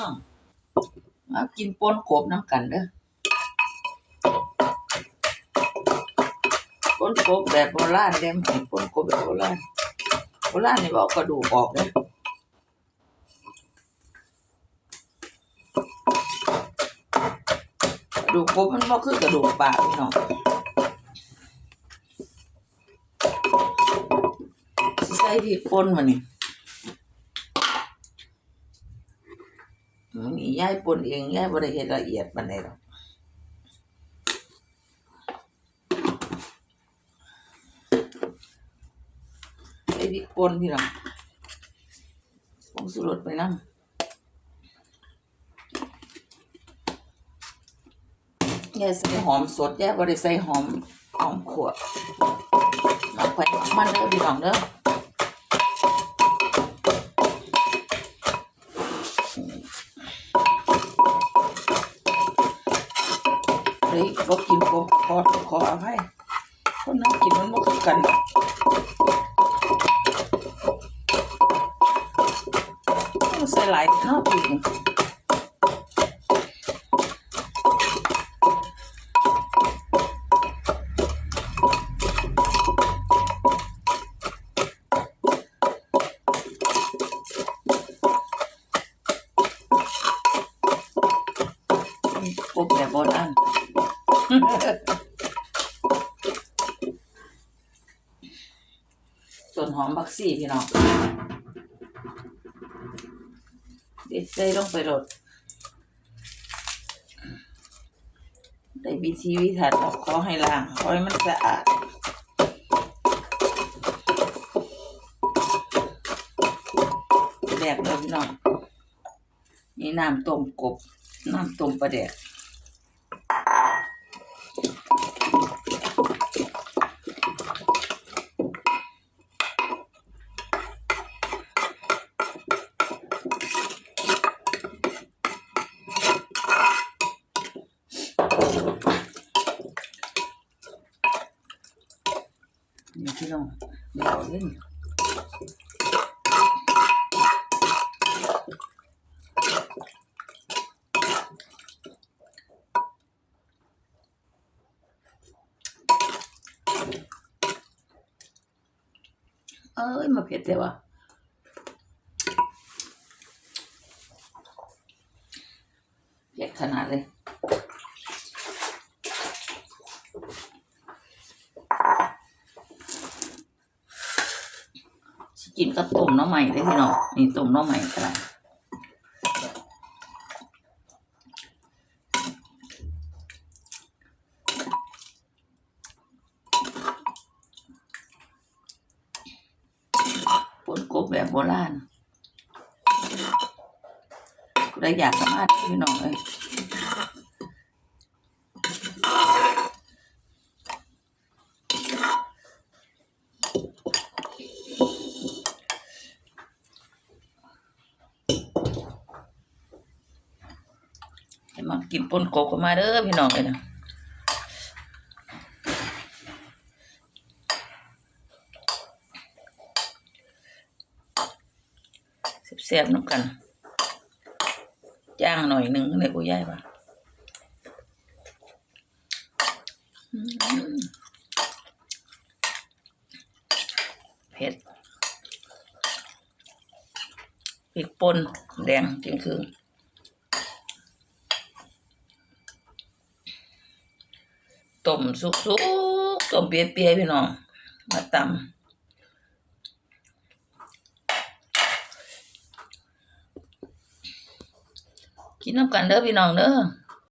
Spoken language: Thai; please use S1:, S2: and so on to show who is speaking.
S1: น้องมากินปนกบน้ำกันเด้อปนกบแบบโบราณเด้มห้ปนกบแบบโบราณโบราณนี่บอกกระดูกออกเด้อดูกกบมันบ่คือกระดูกปลาพี่น้องสิใส่พริกป่นมานี่ มันนี่ ย่ายปนเองย่ายบ่ได้เฮ็ดละเอียดปานใดหรอกไอ้พริกปนพี่น้องผงสุรสไปนำยายใส่หอมสดย่ายบ่ได้ใส่หอมหอมขั่วน้ำไปมันเด้อพี่น้องเด้อ เฮ้ก็กินกบขอขออภัยคนน้องกินมันบ่คือกันใส่หลายข้าวอีกกบแบบโบราณ ส่วนหอมบักซี่พี่น้องเด็ดใส่ลงไปรดได้วิธีวิถัดเราขอให้ล้างขอให้มันสะอาดแดกเลยพี่น้องนี่น้ำต้มกบน้ำต้มปลาแดก นี่พี่น้องเดี๋ยวเล่นเอ้ยมาเผ็ดแต่ว่าเผ็ดขนาดเลย สิ กินกับต้มน้ำใหม่ได้พี่น้องนี่ต้มน้ำใหม่ก็ได้ปนกบแบบโบราณได้อยากสามารถพี่น้องเอ้ย ให้มากินปนกบก็มาเด้อพี่น้องเลยนะเสียบๆน้ำกันจ้างหน่อยหนึ่งเลยกูย่ายปะเผ็ดพริกปนแดงจริงคือ ต้มสุกๆต้มเปียกๆพี่น้อง มาตำกินน้ำกันเด้อพี่น้องเด้อ